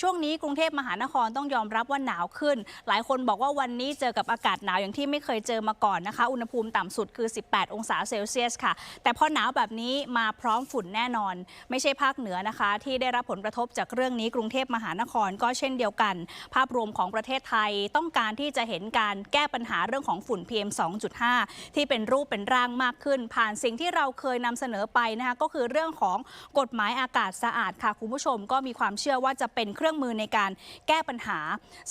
ช่วงนี้กรุงเทพมหานครต้องยอมรับว่าหนาวขึ้น หลายคนบอกว่าวันนี้เจอกับอากาศหนาวอย่างที่ไม่เคยเจอมาก่อนนะคะ อุณหภูมิต่ำสุดคือ 18 องศาเซลเซียสค่ะ แต่พอหนาวแบบนี้มาพร้อมฝุ่นแน่นอน ไม่ใช่ภาคเหนือนะคะ ที่ได้รับผลกระทบจากเรื่องนี้กรุงเทพมหานครก็เช่นเดียวกัน ภาพรวมของประเทศไทยต้องการที่จะเห็นการแก้ปัญหาเรื่องของฝุ่น PM 2.5 ที่เป็นรูปเป็นร่างมากขึ้น ผ่านสิ่งที่เราเคยนำเสนอไปนะคะก็คือเรื่องของกฎหมายอากาศสะอาดค่ะคุณผู้ชมก็มีความเชื่อว่าจะเป็นเรื่องมือในการแก้ปัญหา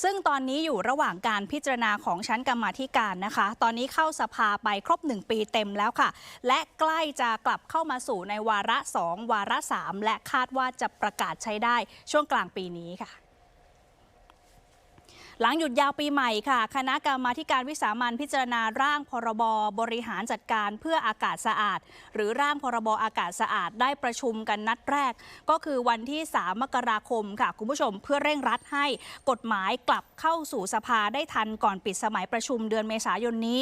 ซึ่งตอนนี้อยู่ระหว่างการพิจารณาของชั้นกรรมาธิการนะคะ ตอนนี้เข้าสภาไปครบ 1 ปีเต็มแล้วค่ะ และใกล้จะกลับเข้ามาสู่ในวาระ 2 วาระ 3 และคาดว่าจะประกาศใช้ได้ช่วงกลางปีนี้ค่ะ หลังหยุดยาวปีใหม่ค่ะ คณะกรรมาการวิสามันพิจารณาร่างพรบบริหารจัดการเพื่ออากาศสะอาด หรือร่างพรบอากาศสะอาดได้ประชุมกันนัดแรก ก็คือวันที่ 3 มกราคมค่ะ คุณผู้ชมเพื่อเร่งรัดให้กฎหมายกลับเข้าสู่สภาได้ทันก่อนปิดสมัยประชุมเดือนเมษายนนี้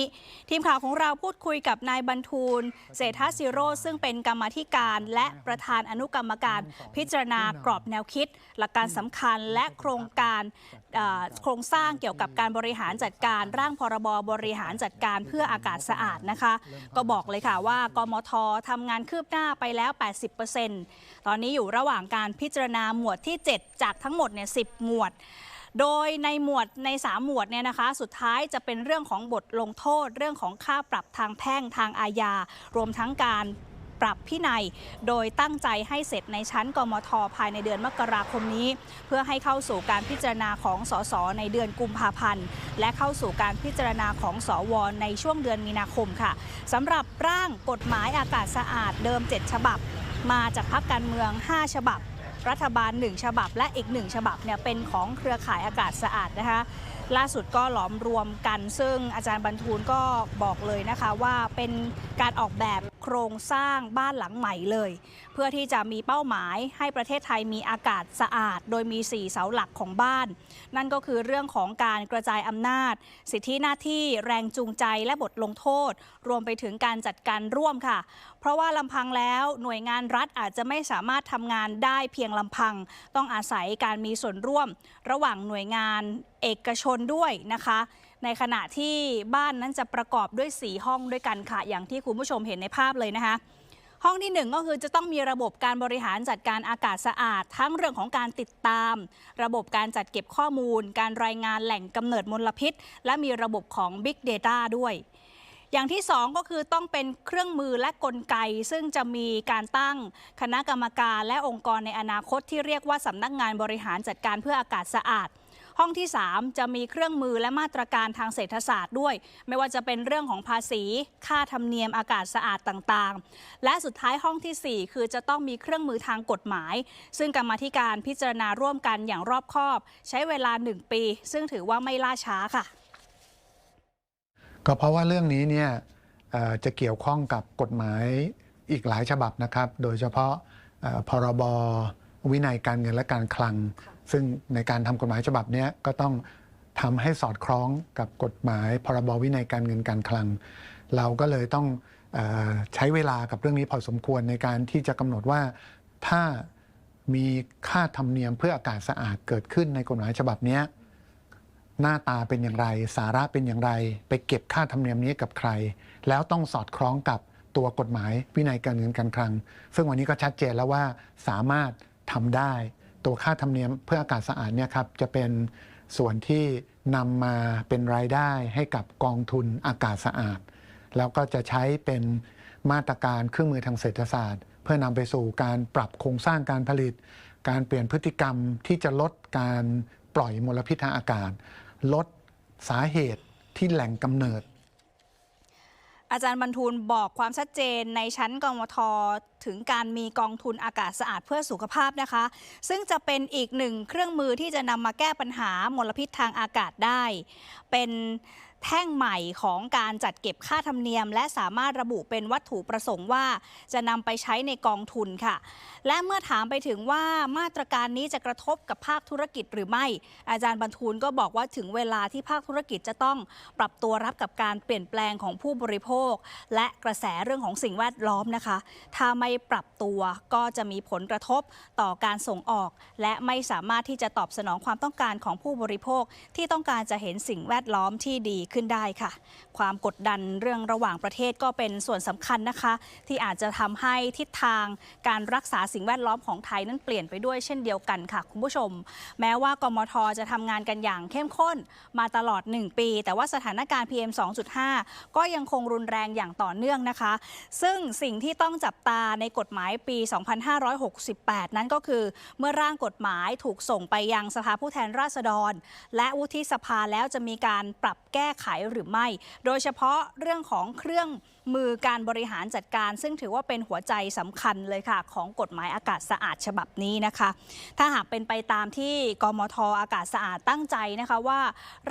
ทีมข่าวของเราพูดคุยกับนายบรรทูลเศรษฐาซิโรซึ่งเป็นกรรมธิการ และประธานอนุกรรมการ พิจารณากรอบแนวคิด หลักการสำคัญและโครงการโครงสร้างเกี่ยวกับการบริหารจัดการร่างพรบ บริหารจัดการเพื่ออากาศสะอาดนะคะ ก็บอกเลยค่ะว่ากมททำงานคืบหน้าไปแล้ว 80%ตอนนี้อยู่ระหว่างการพิจารณาหมวดที่ 7 จากทั้งหมดเนี่ย10 หมวดโดยในหมวดใน 3 หมวดเนี่ยนะคะ สุดท้ายจะเป็นเรื่องของบทลงโทษ เรื่องของค่าปรับทางแพ่งทางอาญา รวมทั้งการ ปรับพินัย โดยตั้งใจให้เสร็จในชั้นกมทภายในเดือนมกราคมนี้ เพื่อให้เข้าสู่การพิจารณาของสสในเดือนกุมภาพันธ์ และเข้าสู่การพิจารณาของสวในช่วงเดือนมีนาคมค่ะสำหรับร่างกฎหมายอากาศสะอาดเดิม 7 ฉบับ มาจากพรรคการเมือง 5 ฉบับ รัฐบาล 1 ฉบับ และอีก 1 ฉบับเนี่ยเป็นของเครือข่ายอากาศสะอาดนะคะ ล่าสุดก็หลอมรวมกัน ซึ่งอาจารย์บรรทูลก็บอกเลยนะคะว่าเป็นการออกแบบโครงสร้างบ้านหลังใหม่เลย เพื่อที่จะมีเป้าหมายให้ประเทศไทยมีอากาศสะอาด โดยมี 4 เสาหลักของบ้าน นั่นก็คือเรื่องของการกระจายอำนาจ สิทธิหน้าที่แรงจูงใจและบทลงโทษ รวมไปถึงการจัดการร่วมค่ะ เพราะว่าลำพังแล้วหน่วยงานรัฐอาจจะไม่สามารถทำงานได้เพียงลำพัง ต้องอาศัยการมีส่วนร่วม ระหว่างหน่วยงาน เอกชนด้วยนะคะ ในขณะที่บ้านนั้นจะประกอบด้วย 4 ห้องด้วยกันค่ะ อย่างที่คุณผู้ชมเห็นในภาพเลยนะคะห้องที่หนึ่งก็คือจะต้องมีระบบการบริหารจัดการอากาศสะอาด ทั้งเรื่องของการติดตาม ระบบการจัดเก็บข้อมูล การรายงานแหล่งกำเนิดมลพิษ และมีระบบของ Big Data ด้วย อย่างที่สองก็คือต้องเป็นเครื่องมือและกลไก ซึ่งจะมีการตั้งคณะกรรมการและองค์กรในอนาคตที่เรียกว่าสำนักงานบริหารจัดการเพื่ออากาศสะอาด ห้องที่ 3 จะมีเครื่องมือและมาตรการทางเศรษฐศาสตร์ด้วย ไม่ว่าจะเป็นเรื่องของภาษี ค่าธรรมเนียมอากาศสะอาดต่างๆ และสุดท้ายห้องทีสี่ 4 คือจะต้องมีเครื่องมือทางกฎหมาย ซึ่งกรรมธิการพิจารณาร่วมกันอย่างรอบคอบ ใช้เวลา 1 ปี ซึ่งถือว่าไม่ล่าช้าค่ะ ก็เพราะว่าเรื่องนี้เนี่ยจะเกี่ยวข้องกับกฎหมายอีกหลายฉบับนะครับ โดยเฉพาะพรบวินัยการเงินและการคลัง ซึ่งในการทำกฎหมายฉบับนี้ก็ต้องทำให้สอดคล้องกับกฎหมาย พรบวินัยการเงินการคลัง เราก็เลยต้องอใช้เวลากับเรื่องนี้พอสมควรในการที่จะกำหนดว่าถ้ามีค่าธรรมเนียมเพื่ออากาศสะอาดเกิดขึ้นในกฎหมายฉบับนี้หน้าตาเป็นอย่างไร สาระเป็นอย่างไร ไปเก็บค่าธรรมเนียมนี้กับใคร แล้วต้องสอดคล้องกับตัวกฎหมายวินัยการเงินการคลัง ซึ่งวันนี้ก็ชัดเจนแล้วว่าสามารถทำได้ ตัวค่าธรรมเนียมเพื่ออากาศสะอาดเนี่ยครับจะเป็นส่วนที่นำมาเป็นรายได้ให้กับกองทุนอากาศสะอาด แล้วก็จะใช้เป็นมาตรการเครื่องมือทางเศรษฐศาสตร์ เพื่อนำไปสู่การปรับโครงสร้างการผลิต การเปลี่ยนพฤติกรรมที่จะลดการปล่อยมลพิษทางอากาศ ลดสาเหตุที่แหล่งกำเนิด อาจารย์บรรทูลบอกความชัดเจนในชั้นกมทถึงการมีกองทุนอากาศสะอาดเพื่อสุขภาพนะคะ ซึ่งจะเป็นอีกหนึ่งเครื่องมือที่จะนำมาแก้ปัญหามลพิษทางอากาศได้ เป็น แท่งใหม่ของการจัดเก็บค่าธรรมเนียม และสามารถระบุเป็นวัตถุประสงค์ว่า จะนำไปใช้ในกองทุนค่ะ และเมื่อถามไปถึงว่ามาตรการนี้จะกระทบกับภาคธุรกิจหรือไม่ อาจารย์บรรทูลก็บอกว่าถึงเวลาที่ภาคธุรกิจจะต้องปรับตัวรับกับการเปลี่ยนแปลงของผู้บริโภค และกระแสเรื่องของสิ่งแวดล้อมนะคะ ถ้าไม่ปรับตัวก็จะมีผลกระทบต่อการส่งออก และไม่สามารถที่จะตอบสนองความต้องการของผู้บริโภคที่ต้องการจะเห็นสิ่งแวดล้อมที่ดีขึ้นได้ค่ะ ความกดดันเรื่องระหว่างประเทศก็เป็นส่วนสำคัญนะคะ ที่อาจจะทำให้ทิศทางการรักษาสิ่งแวดล้อมของไทยนั้นเปลี่ยนไปด้วยเช่นเดียวกันค่ะ คุณผู้ชม แม้ว่ากมทจะทำงานกันอย่างเข้มข้นมาตลอด 1 ปี แต่ว่าสถานการณ์ PM 2.5 ก็ยังคงรุนแรงอย่างต่อเนื่องนะคะ ซึ่งสิ่งที่ต้องจับตาในกฎหมายปี 2568 นั้นก็คือเมื่อร่างกฎหมายถูกส่งไปยังสภาผู้แทนราษฎร และวุฒิสภาแล้วจะมีการปรับแก้ไขหรือไม่ โดยเฉพาะเรื่องของเครื่องมือการบริหารจัดการ ซึ่งถือว่าเป็นหัวใจสำคัญเลยค่ะ ของกฎหมายอากาศสะอาดฉบับนี้นะคะ ถ้าหากเป็นไปตามที่กมทอากาศสะอาดตั้งใจนะคะว่า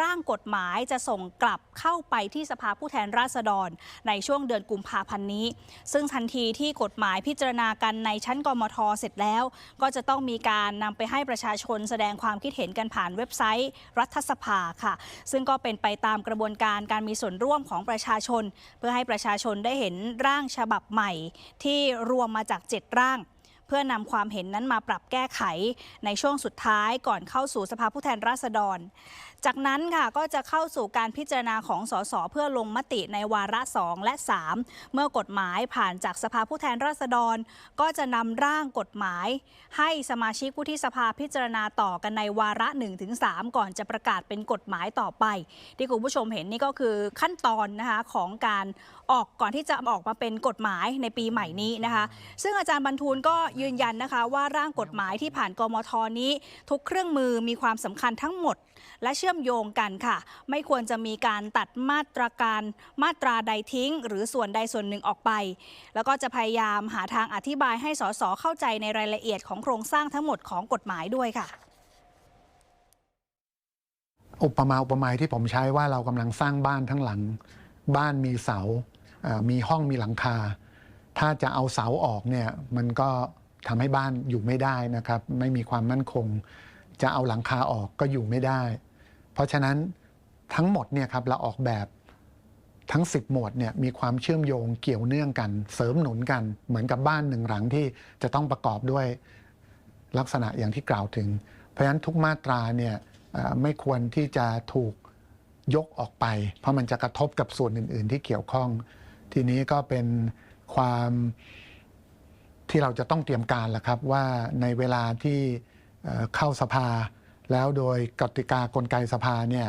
ร่างกฎหมายจะส่งกลับเข้าไปที่สภาผู้แทนราษฎร ในช่วงเดือนกุมภาพันธ์นี้ ซึ่งทันทีที่กฎหมายพิจารณากันในชั้นกมทเสร็จแล้ว ก็จะต้องมีการนำไปให้ประชาชนแสดงความคิดเห็นกันผ่านเว็บไซต์ รัฐสภาค่ะ ซึ่งก็เป็นไปตามกระบวนการการมีส่วนร่วมของประชาชน เพื่อให้ประชาชนได้เห็นร่างฉบับใหม่ ที่รวมมาจาก 7 ร่าง เพื่อนำความเห็นนั้นมาปรับแก้ไขในช่วงสุดท้ายก่อนเข้าสู่สภาผู้แทนราษฎร จากนั้นค่ะก็จะเข้าสู่การพิจารณาของสสเพื่อลงมติในวาระ 2 และ 3 เมื่อกฎหมายผ่านจากสภาผู้แทนราษฎร ก็จะนำร่างกฎหมาย ให้สมาชิกผู้ที่สภาพิจารณาต่อกันในวาระ 1-3 ก่อนจะประกาศเป็นกฎหมายต่อไป ที่คุณผู้ชมเห็นนี่ก็คือขั้นตอนนะคะของการออกก่อนที่จะออกมาเป็นกฎหมายในปีใหม่นี้นะคะ ซึ่งอาจารย์บรรทูลก็ยืนยันนะคะว่าร่างกฎหมายที่ผ่านกมทนี้ ทุกเครื่องมือมีความสำคัญทั้งหมด และเชื่อมโยงกันค่ะ ไม่ควรจะมีการตัดมาตราการมาตราใดทิ้ง หรือส่วนใดส่วนหนึ่งออกไป แล้วก็จะพยายามหาทางอธิบายให้สสเข้าใจในรายละเอียดของโครงสร้างทั้งหมดของกฎหมายด้วยค่ะอุปมาอุปไมยที่ผมใช้ว่าเรากำลังสร้างบ้านทั้งหลัง บ้านมีเสา มีห้องมีหลังคา ถ้าจะเอาเสาออกเนี่ยมันก็ทำให้บ้านอยู่ไม่ได้นะครับ ไม่มีความมั่นคง จะเอาหลังคาออกก็อยู่ไม่ได้ เพราะฉะนั้นทั้งหมดเนี่ยครับเราออกแบบทั้ง 10 หมวดเนี่ยมีความเชื่อมโยงเกี่ยวเนื่องกัน เสริมหนุนกัน เหมือนกับบ้านหนึ่งหลังที่จะต้องประกอบด้วยลักษณะอย่างที่กล่าวถึง เพราะฉะนั้นทุกมาตราเนี่ยไม่ควรที่จะถูกยกออกไป เพราะมันจะกระทบกับส่วนอื่น ๆ ที่เกี่ยวข้อง ทีนี้ก็เป็นความที่เราจะต้องเตรียมการแหละครับว่าในเวลาที่ เข้าสภา แล้วโดยกติกากลไกสภาเนี่ย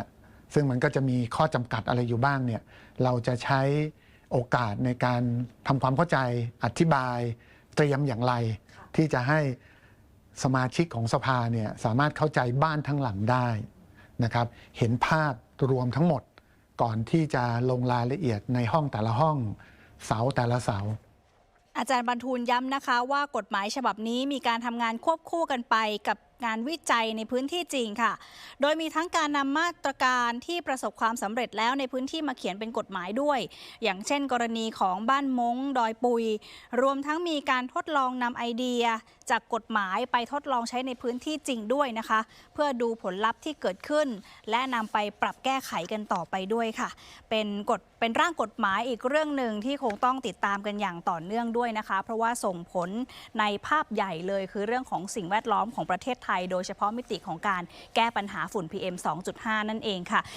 ซึ่งมันก็จะมีข้อจำกัดอะไรอยู่บ้างเนี่ยเราจะใช้โอกาสในการทำความเข้าใจอธิบายเตรียมอย่างไร ที่จะให้สมาชิกของสภาเนี่ยสามารถเข้าใจบ้านทั้งหลังได้นะครับ เห็นภาพรวมทั้งหมดก่อนที่จะลงรายละเอียดในห้องแต่ละห้องเสาแต่ละเสา อาจารย์บรรทูลย้ำนะคะว่ากฎหมายฉบับนี้มีการทำงานควบคู่กันไปกับงานวิจัยในพื้นที่จริงค่ะ โดยมีทั้งการนำมาตรการที่ประสบความสำเร็จแล้วในพื้นที่มาเขียนเป็นกฎหมายด้วย อย่างเช่น กรณีของบ้านมงดอยปุย รวมทั้งมีการทดลองนำไอเดีย จากกฎหมายไปทดลองใช้ในพื้นที่จริงด้วยนะคะ เพื่อดูผลลัพธ์ที่เกิดขึ้น และนำไปปรับแก้ไขกันต่อไปด้วยค่ะ เป็นกฎ เป็นร่างกฎหมายอีกเรื่องหนึ่งที่คงต้องติดตามกันอย่างต่อเนื่องด้วยนะคะ เพราะว่าส่งผลในภาพใหญ่เลยคือเรื่องของสิ่งแวดล้อมของประเทศไทย โดยเฉพาะมิติของการแก้ปัญหาฝุ่น PM 2.5 นั่นเองค่ะ